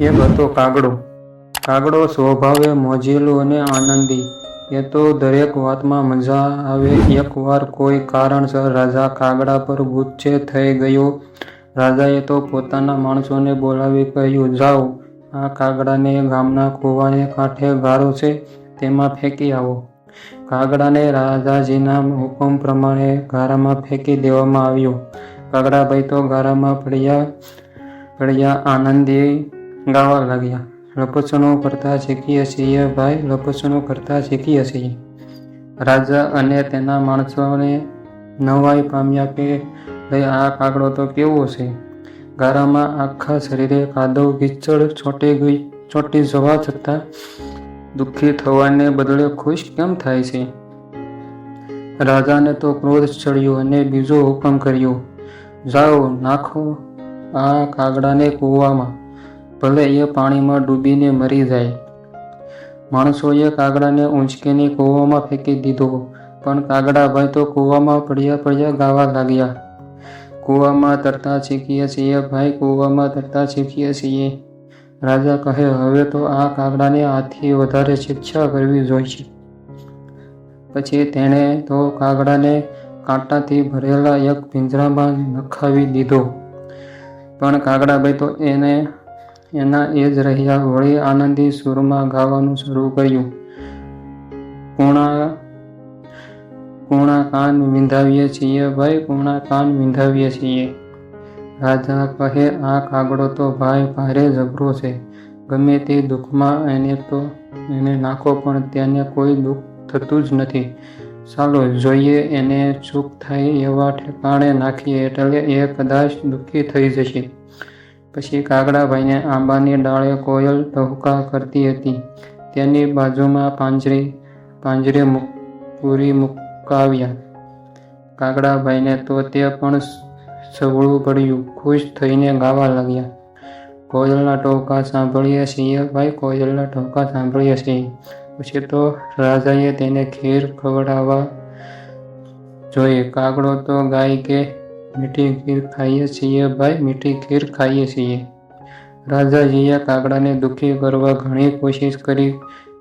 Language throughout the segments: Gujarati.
એક હતો કાગડો. કાગડો સ્વભાવે મોજીલો અને આનંદી. એ તો દરેક વાતમાં મજા આવે. એકવાર કોઈ કારણસર રાજા કાગડા પર ગુચ્છે થઈ ગયો. રાજાએ તો પોતાના માણસોને બોલાવી કહ્યું, જાઓ, આ કાગડાને ગામના કૂવાને કાંઠે ગારો છે, તેમાં ફેંકી આવો. કાગડાને રાજાજીના હુકમ પ્રમાણે ગારામાં ફેંકી દેવામાં આવ્યો. કાગડાભાઈ તો ગારામાં પડ્યા પડ્યા આનંદી ગાવા લાગ્યા. લપસણો કરતા શીખીએ છીએ ભાઈ લપસણો કરતા શીખીએ છીએ. રાજા અને તેના માણસોને નવાઈ પામ્યા કે આ કાગડો તો કેવો છે? ગારામાં આખા શરીરે કાદવ કીચડ છોટી ગઈ, ચોંટી જવા છતાં દુઃખી થવાને બદલે ખુશ કેમ થાય છે? રાજાને તો ક્રોધ ચડ્યો અને બીજો હુકમ કર્યો, જાઓ, નાખો આ કાગડાને કૂવામાં. ભલે એ પાણીમાં ડૂબીને મરી જાય. માણસોએ કાગડાને ઊંચકીને કૂવામાં ફેંકી દીધો, પણ કાગડાભાઈ તો કૂવામાં પડ્યા પડ્યા ગાવા લાગ્યા. કૂવામાં તરતા શીખીએ છીએ, ભાઈ, કૂવામાં તરતા શીખીએ છીએ. રાજા કહે, હવે તો આ કાગડાને આથી વધારે શિક્ષા કરવી જોઈશે. પછી તેણે તો કાગડાને કાંટાથી ભરેલા એક પિંજરામાં નખાવી દીધો. પણ કાગડાભાઈ તો એને એના એ જ રહ્યા. વળી આનંદી સૂરમાં ગાવાનું શરૂ કર્યું. પૂણા પૂણા કાન વિંધાવીએ છીએ. ભાઈ, પૂણા કાન વિંધાવીએ છીએ. રાજા કહે, આ કાગડો તો ભાઈ ભારે જબરો છે. ગમે તે દુઃખમાં એને તો એને નાખો, પણ તેને કોઈ દુઃખ થતું જ નથી. ચાલો, જોઈએ એને ચૂક થાય એવા ઠેકાણે નાખીએ, એટલે એ કદાચ દુઃખી થઈ જશે. પછી કાગડાભાઈને આંબાની ડાળે કોયલ ટહુકા કરતી હતી. તેની બાજુમાં પાંજરે પાંજરે પૂરી મુકાવ્યા. કાગડાભાઈને તો તે પણ સવળું પડ્યું. ખુશ થઈને ગાવા લાગ્યા. કોયલના ટોકા સાંભળીએ છીએ, ભાઈ, કોયલના ટોકા સાંભળીએ છીએ. પછી તો રાજાએ તેને ખીર ખવડાવવા જોઈએ. કાગડો તો ગાય કે મીઠી ખીર ખાઈએ છીએ ભાઈ, મીઠી ખીર ખાઈએ છીએ. રાજાજીએ કાગડાને દુઃખી કરવા ઘણી કોશિશ કરી.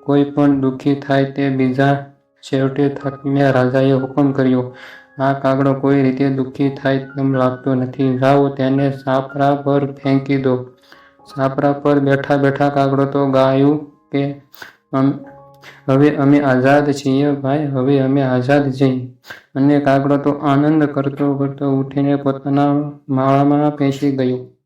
કોઈ પણ દુઃખી થાય તે બીજા છેવટે થાકીને રાજાએ હુકમ કર્યો. આ કાગડો કોઈ રીતે દુઃખી થાય તેમ લાગતો નથી. જાઓ તેને સાપરા પર ફેંકી દો. સાપરા પર બેઠા બેઠા કાગડો તો ગાયું કે હવે અમે આઝાદ છીએ ભાઈ, હવે અમે આઝાદ છીએ. અને કાગડો તો આનંદ કરતો કરતો ઉઠીને પોતાના માળામાં પેસી ગયો.